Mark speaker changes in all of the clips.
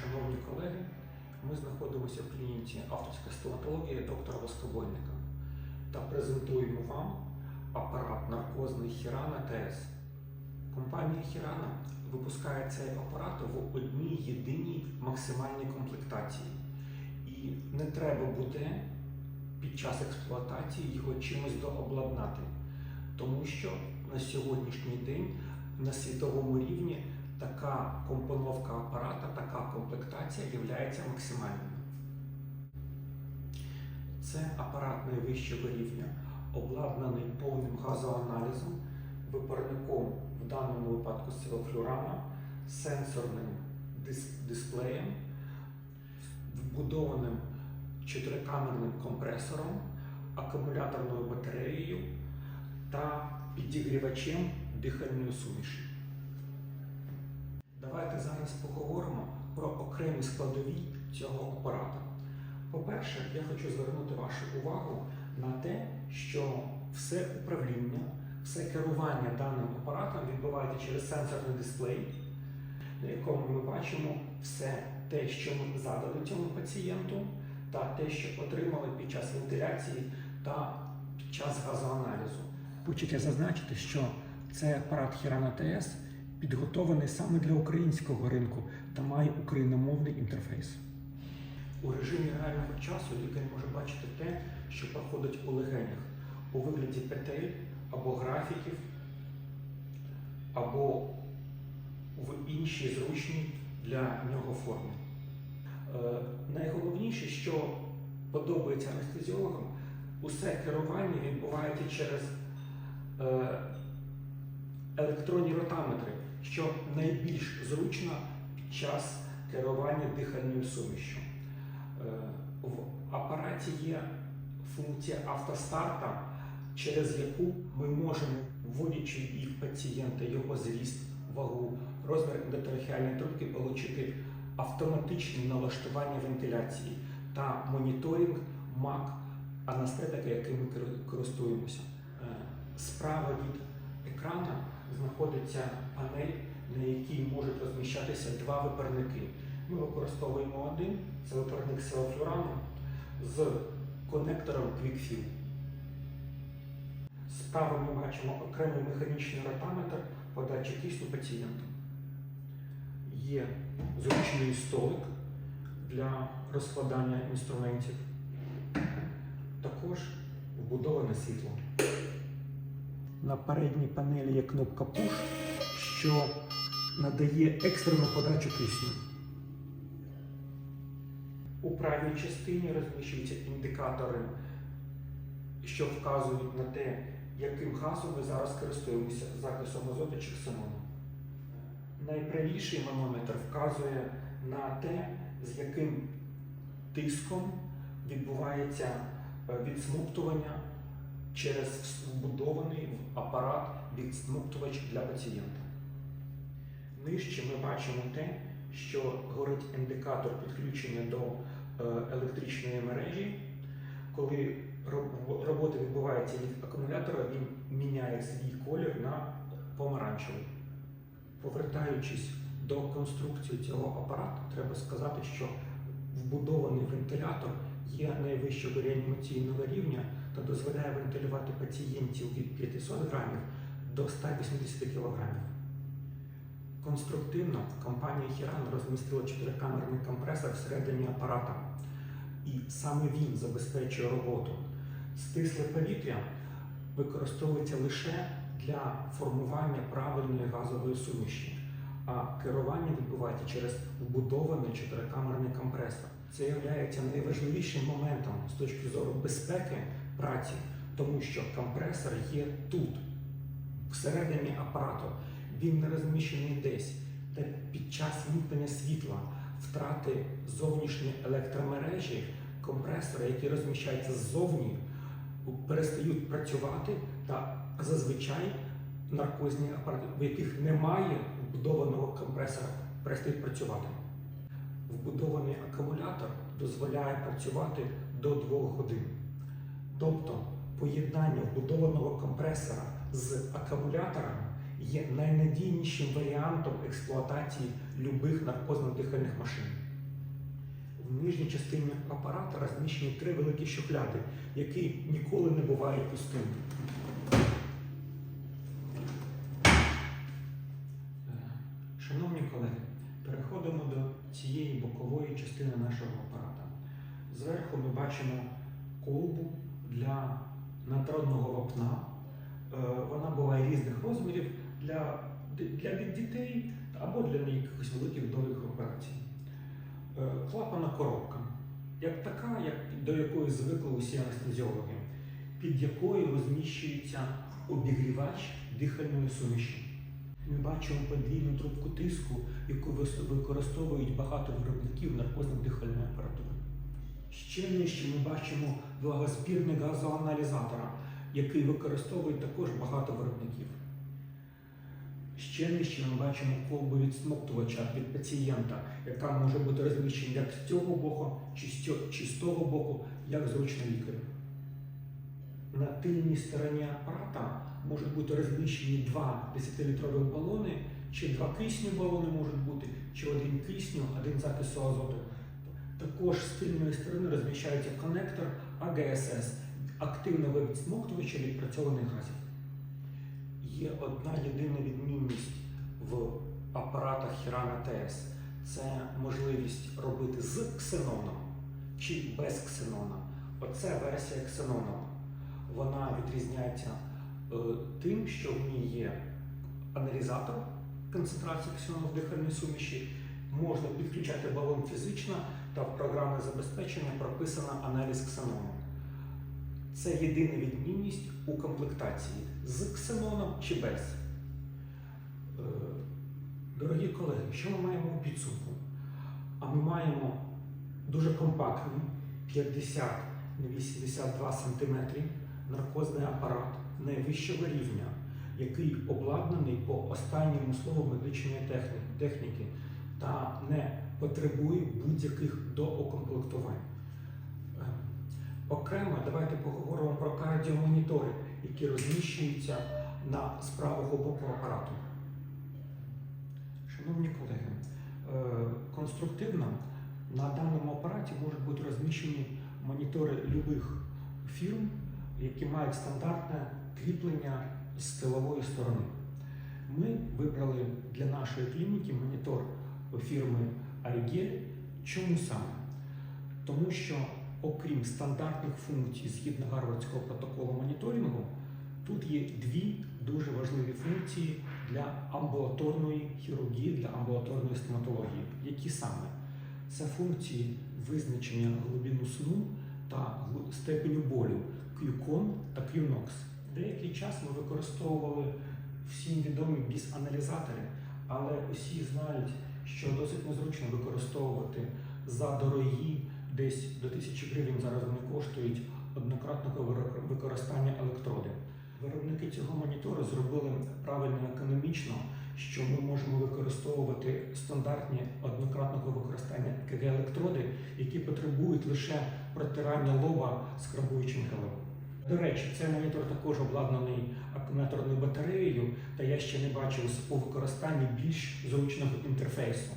Speaker 1: шановні колеги, ми знаходимося в клініці авторська стоматологія доктора Воскобойника та презентуємо вам апарат наркозний Хірана ТС. Компанія Хірана випускає цей апарат в одній єдиній максимальній комплектації. І не треба буде під час експлуатації його чимось дообладнати, тому що на сьогоднішній день на світовому рівні така компоновка апарата, така комплектація є максимальною. Це апарат найвищого рівня, обладнаний повним газоаналізом, випарником в даному випадку силофлюрана, сенсорним дис- дисплеєм, вбудованим чотирикамерним компресором, акумуляторною батареєю та підігрівачем дихальної суміші. Давайте зараз поговоримо про окремі складові цього апарата. По-перше, я хочу звернути вашу увагу на те, що все управління, все керування даним апаратом відбувається через сенсорний дисплей, на якому ми бачимо все те, що ми задали цьому пацієнту, та те, що отримали під час вентиляції та під час газоаналізу. Хочеться зазначити, що цей апарат Хірана ТС підготований саме для українського ринку та має україномовний інтерфейс. У режимі реального часу лікар може бачити те, що проходить у легенях у вигляді петель або графіків, або в іншій зручній для нього формі. Е, найголовніше, що подобається анестезіологам, усе керування відбувається через е, електронні ротаметри, що найбільш зручно під час керування дихальною сумішю. Е, В апараті є функція автостарта, через яку ми можемо, вводячи їх пацієнта, його зріст, вагу, розмір ендотрахеальної трубки, отримати автоматичне налаштування вентиляції та моніторинг МАК анестетика, яким ми користуємося. Е, Справа від екрана знаходиться панель, на якій можуть розміщатися два випарники. Ми використовуємо один, це випарник селофлюрану з конектором QuickFill. Справа ми бачимо окремий механічний ротаметр подачі кисню пацієнту. Є зручний столик для розкладання інструментів. Також вбудоване світло. На передній панелі є кнопка Push, що надає екстрену подачу кисню. У правій частині розміщуються індикатори, що вказують на те, яким газом ми зараз користуємося закисом азоту чи ксенону. Найправіший манометр вказує на те, з яким тиском відбувається е, відсмоктування через вбудований в апарат відсмоктувач для пацієнта. Нижче ми бачимо те, що горить індикатор підключення до е, електричної мережі. Коли робота відбувається від акумулятора, він міняє свій колір на помаранчевий. Повертаючись до конструкції цього апарату, треба сказати, що вбудований вентилятор є найвищого реанімаційного рівня та дозволяє вентилювати пацієнтів від 500 грамів до 180 кілограмів. Конструктивно компанія Хіран розмістила чотирикамерний компресор всередині апарата, і саме він забезпечує роботу. Стисле повітря використовується лише для формування правильної газової суміші, а керування відбувається через вбудований чотирикамерний компресор. Це є найважливішим моментом з точки зору безпеки праці, тому що компресор є тут, всередині апарату. Він не розміщений десь, де під час вимкнення світла втрати зовнішньої електромережі компресори, які розміщаються ззовні, перестають працювати, та зазвичай наркозні апарати, в яких немає вбудованого компресора, перестають працювати. Вбудований акумулятор дозволяє працювати до 2 годин. Тобто поєднання вбудованого компресора з акумулятором є найнадійнішим варіантом експлуатації любих наркозно-дихальних машин. В нижній частині апарата розміщені три великі шухляди, які ніколи не бувають пустими. Е, Шановні колеги, переходимо до цієї бокової частини нашого апарата. Зверху ми бачимо колбу для надродного вапна. Е, Вона буває різних розмірів для, для дітей або для якихось великих довгих операцій. Е, Клапана коробка, як така, як, до якої звикли усі анестезіологи, під якою розміщується обігрівач дихальної суміші. Ми бачимо подвійну трубку тиску, яку використовують багато виробників наркозно-дихальної апаратури. Ще нижче ми бачимо влагозбірник газоаналізатора, який використовують також багато виробників. Ще нижче ми бачимо колбу відсмоктувача від пацієнта, яка може бути розміщена як з цього боку, чи з того боку, як зручно лікарю. На тильній стороні апарата можуть бути розміщені два 10-літрових балони, чи два кисню балони можуть бути, чи один кисню, один закису азоту. Також з тильної сторони розміщається коннектор АГСС активного відсмоктувача відпрацьованих газів. Є одна єдина відмінність в апаратах Хірана ТС. Це можливість робити з ксеноном чи без ксенона. Оце версія ксенонова. Вона відрізняється е, тим, що в ній є аналізатор концентрації ксенону в дихальній суміші. Можна підключати балон фізично та в програмне забезпечення прописано аналіз ксенону. Це єдина відмінність у комплектації з ксеноном чи без. Е, Дорогі колеги, що ми маємо у підсумку? А ми маємо дуже компактний 50 на 82 см наркозний апарат найвищого рівня, який обладнаний по останньому слову медичної техніки та не потребує будь-яких доокомплектувань. Е, Окремо давайте поговоримо про кардіомонітори, які розміщуються на з правого боку апарату. Шановні колеги, е, конструктивно на даному апараті можуть бути розміщені монітори любих фірм, які мають стандартне кріплення з тилової сторони. Ми вибрали для нашої клініки монітор фірми Айгель. Чому саме? Тому що, окрім стандартних функцій згідно Гарвардського протоколу моніторингу, тут є дві дуже важливі функції для амбулаторної хірургії, для амбулаторної стоматології. Які саме? Це функції визначення глибину сну та степеню болю QCON та QNOX. Деякий час ми використовували всім відомі біс-аналізатори, але усі знають, що досить незручно використовувати за дорогі, десь до 1000 гривень зараз вони коштують однократного використання електроди. Виробники цього монітору зробили правильно економічно, що ми можемо використовувати стандартні однократного використання ЕКГ електроди, які потребують лише протирання лоба скрабуючим гелем. До речі, цей монітор також обладнаний акумуляторною батареєю, та я ще не бачив у використанні більш зручного інтерфейсу.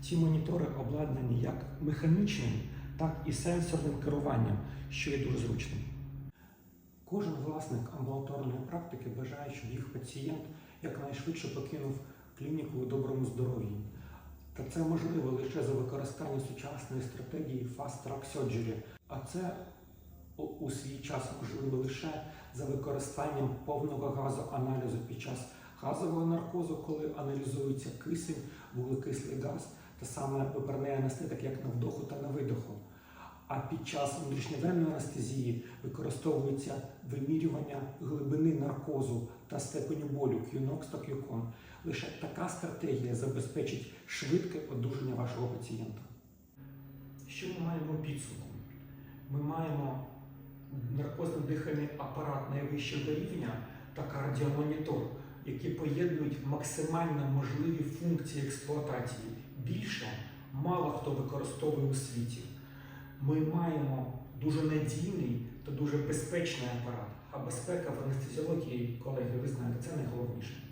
Speaker 1: Ці монітори обладнані як механічним, так і сенсорним керуванням, що є дуже зручним. Кожен власник амбулаторної практики бажає, щоб їх пацієнт якнайшвидше покинув клініку у доброму здоров'ї. Та це можливо лише за використання сучасної стратегії Fast Track Surgery, а це у- свій час можливо лише за використанням повного газоаналізу під час газового наркозу, коли аналізується кисень, вуглекислий газ та саме виперний анестетик як на вдоху та на видоху. А під час внутрішньовенної анестезії використовується вимірювання глибини наркозу та степеню болю QNOX та QCON. Лише така стратегія забезпечить швидке одужання вашого пацієнта. Що ми маємо підсумку? Ми маємо наркозно-дихальний апарат найвищого рівня та кардіомонітор, які поєднують максимально можливі функції експлуатації. Більше мало хто використовує у світі. Ми маємо дуже надійний та дуже безпечний апарат. А безпека в анестезіології, колеги, ви знаєте, це найголовніше.